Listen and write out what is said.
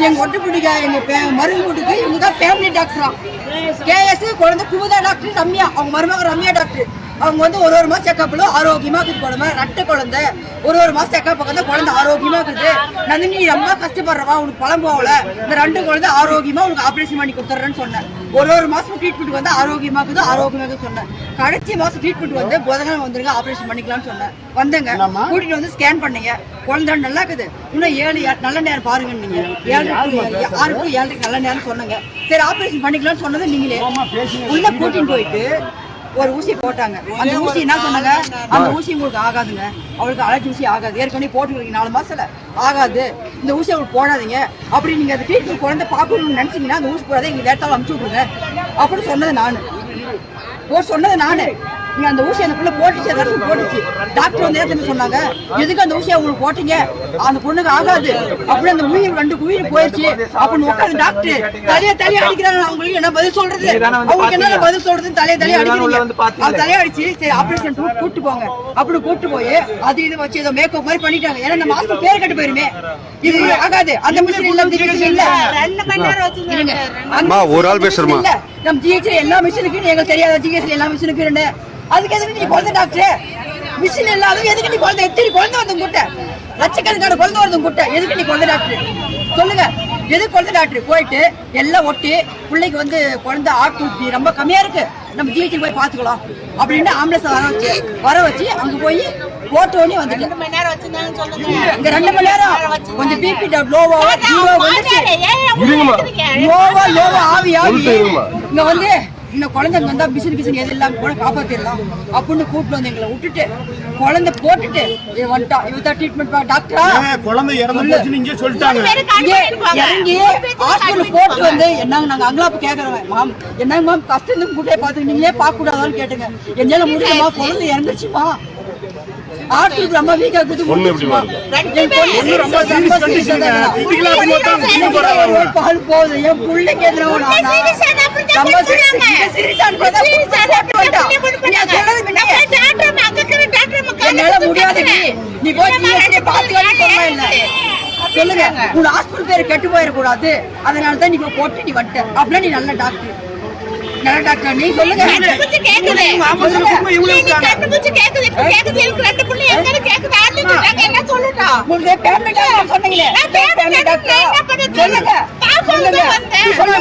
எங்க ஒட்டு பிடிக்கா எங்க பே- வீட்டுக்கு இவங்க தான் ஃபேமிலி டாக்டரா கேஎஸ் குழந்தை குமுதா டாக்டர் ரம்யா. அவங்க மருமக ரம்யா டாக்டர் அவங்க வந்து ஒரு ஒரு மாசம் செக்கப்ல ஆரோக்கியமா இருக்குது குழந்தை. ரெட்டை குழந்தை. ஒரு ஒரு மாசம் செக்கப் வந்து குழந்தை ஆரோக்கியமா இருக்குது நந்தினி ரொம்ப கஷ்டப்படுறவா உனக்கு பழம் போகல இந்த ரெண்டு குழந்தை ஆரோக்கியமா உனக்கு ஆபரேஷன் பண்ணி கொடுத்துறேன்னு சொன்னேன். ஒரு ஒரு மாசம் ட்ரீட்மெண்ட் வந்து ஆரோக்கியமா இருக்குது ஆரோக்கியமா இருக்குது சொன்னேன். கடைசி மாசம் ட்ரீட்மெண்ட் வந்து புதன்கிழமை வந்துருங்க ஆபரேஷன் பண்ணிக்கலாம்னு சொன்னேன். வந்தேங்க. கூட்டிட்டு வந்து ஸ்கேன் பண்ணீங்க. குழந்தை நல்லா இருக்குது. இன்னும் ஏழு நல்ல நேரம் பாருங்க நீங்க ஏழு ஆறு டு ஏழரைக்கு நல்ல நேரம் சொன்னாங்க. சரி ஆபரேஷன் பண்ணிக்கலாம்னு சொன்னது நீங்களே. உள்ள கூட்டிட்டு போயிட்டு ஒரு ஊசி போட்டாங்க. அந்த ஊசி என்ன சொன்னாங்க? அந்த ஊசி உங்களுக்கு ஆகாதுங்க. அவளுக்கு அலர்ஜி ஊசி ஆகாது. ஏற்கனவே போட்டுருக்கீங்க நாலு மாசத்துல ஆகாது. இந்த ஊசி அவளுக்கு போடாதீங்க. அப்படி நீங்க அந்த ட்ரீட்மெண்ட் குழந்தை பார்க்கணும்னு நினைச்சீங்கன்னா அந்த ஊசி போடாத எங்க லேட்டாக அனுப்பிச்சு விட்ருங்க அப்படின்னு சொன்னது நானு. ஓ சொன்னது நானு. நீங்க அந்த ஊசி அந்த புள்ள போட்டுச்சு அந்த இடத்துல போட்டுச்சு. டாக்டர் வந்து என்ன சொன்னாங்க? எதுக்கு அந்த ஊசியை உங்களுக்கு போட்டீங்க? அந்த பொண்ணுக்கு ஆகாது. அப்படி அந்த உயிர் ரெண்டு உயிர் போயிடுச்சு அப்படின்னு உட்காந்து டாக்டர் தலைய தலைய அடிக்கிறாங்க. அவங்களுக்கு என்ன பதில் சொல்றது? அவங்களுக்கு என்ன பதில் சொல்றது தலைய தலைய அடிக்கிறீங்க. அது தலைய அடிச்சு சரி ஆபரேஷன் கூட்டு போங்க. அப்படி கூட்டு போய் அது இது வச்சு ஏதோ மேக்கப் மாதிரி பண்ணிட்டாங்க. ஏன்னா நம்ம ஹாஸ்பிட்டல் பேர் கட்டு போயிருமே. இது ஆகாது. அந்த மிஷின் இல்ல இல்ல ரெண்டு மணி நேரம் ஒரு ஆள் பேசுறமா. இல்ல நம்ம ஜிஹெச்ல எல்லா மிஷினுக்கும் எங்களுக்கு தெரியாத ஜிஹெச்ல எல்லா மிஷினுக்கும் இருந்து அதுக்கு எதுக்கு நீ குழந்தை டாக்டர்? மிஷின் இல்லாத எதுக்கு நீ குழந்தை? எத்தனை குழந்தை வந்து கூட்ட லட்சக்கணக்கான குழந்தை வருது கூட்ட எதுக்கு நீ குழந்தை டாக்டர்? சொல்லுங்க. எதுக்கு குழந்தை டாக்டர்? போயிட்டு எல்லாம் ஒட்டி பிள்ளைக்கு வந்து குழந்தை ஆட்டு ரொம்ப கம்மியா இருக்கு. நம்ம ஜிஹெச் போய் பாத்துக்கலாம் அப்படின்னு ஆம்புலன்ஸ் வர வச்சு வர வச்சு அங்க போய் ரெண்டு மணி நேரம் வச்சிருந்தாங்கன்னு சொல்லுங்க. இங்க ரெண்டு மணி நேரம். கொஞ்சம் பிபி லோவா ஜீரோ. லோவா லோவா ஆவி ஆவி. இங்க வந்து இந்த குழந்தை வந்தா பிசின் பிசின் எது இல்லாம கூட காப்பாத்திடலாம். அப்படின்னு கூப்பிட்டு வந்து எங்களை விட்டுட்டு குழந்தை போட்டுட்டு இவன் வந்துட்டான் இவன் தான் ட்ரீட்மெண்ட் டாக்டரா குழந்தை இறந்து சொல்லிட்டாங்க. இறங்கி ஹாஸ்பிட்டல் போட்டு வந்து என்னங்க நாங்க அங்கலாப்பு கேக்குறோம் மாம் என்னங்க மேம் கஷ்டம் கூட்டே பார்த்து நீங்களே பார்க்க கூடாதான்னு கேட்டுங்க. என்னால முடியுமா? குழந்தை இறந்துச்சுமா ஆட்டுக்கு ரொம்ப வீக்கா ஒரு பால் போகுது என் பிள்ளைக்கு எதிராக என்னால முடியாது நீ போய் சொல்லுங்க ஹாஸ்பிட்டல் பேர் கெட்டு போயிடக்கூடாது அதனால தான் நீ போட்டு நீ வந்துட்ட அப்படின்னா நீ நல்ல டாக்டர் நல்ல டாக்டர் நீ சொல்லுங்க உங்களுக்கு பேமெண்ட் சொன்னீங்களே பேமெண்ட் டாக்டர் சொல்லுங்க